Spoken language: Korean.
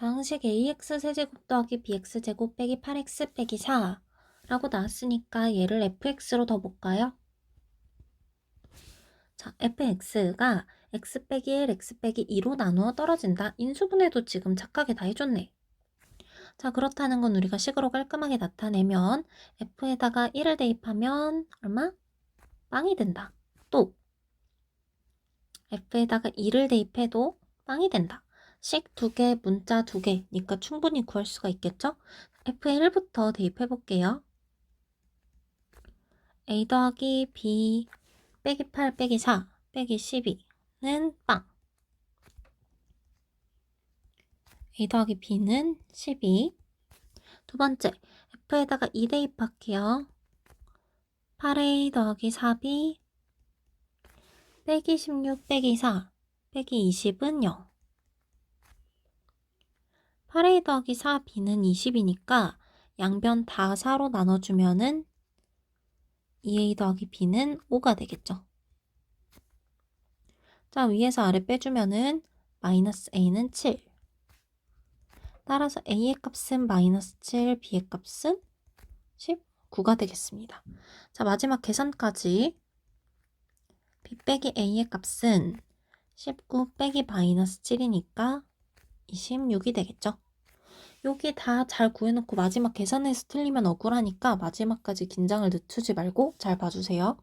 자, 항식 ax 세제곱 더하기 bx 제곱 빼기 8x 빼기 4 라고 나왔으니까 얘를 fx로 더 볼까요? 자, fx가 x 빼기 1, x 빼기 2로 나누어 떨어진다. 인수분해도 지금 착하게 다 해줬네. 자, 그렇다는 건 우리가 식으로 깔끔하게 나타내면 f에다가 1을 대입하면 얼마? 빵이 된다. 또 f에다가 2를 대입해도 빵이 된다. 식 두 개, 문자 두 개니까 충분히 구할 수가 있겠죠? f에 1부터 대입해 볼게요. a 더하기 b 빼기 8 빼기 4 빼기 12는 빵. a 더하기 b는 12. 두 번째, f에다가 2 대입할게요. 8a 더하기 4b 빼기 16 빼기 4 빼기 20은 0. 8a 더하기 4b는 20이니까 양변 다 4로 나눠주면은 2a 더하기 b는 5가 되겠죠. 자, 위에서 아래 빼주면은 마이너스 a는 7. 따라서 a의 값은 마이너스 7, b의 값은 19가 되겠습니다. 자, 마지막 계산까지 b 빼기 a의 값은 19 빼기 마이너스 7이니까 26이 되겠죠. 여기 다 잘 구해놓고 마지막 계산해서 틀리면 억울하니까 마지막까지 긴장을 늦추지 말고 잘 봐주세요.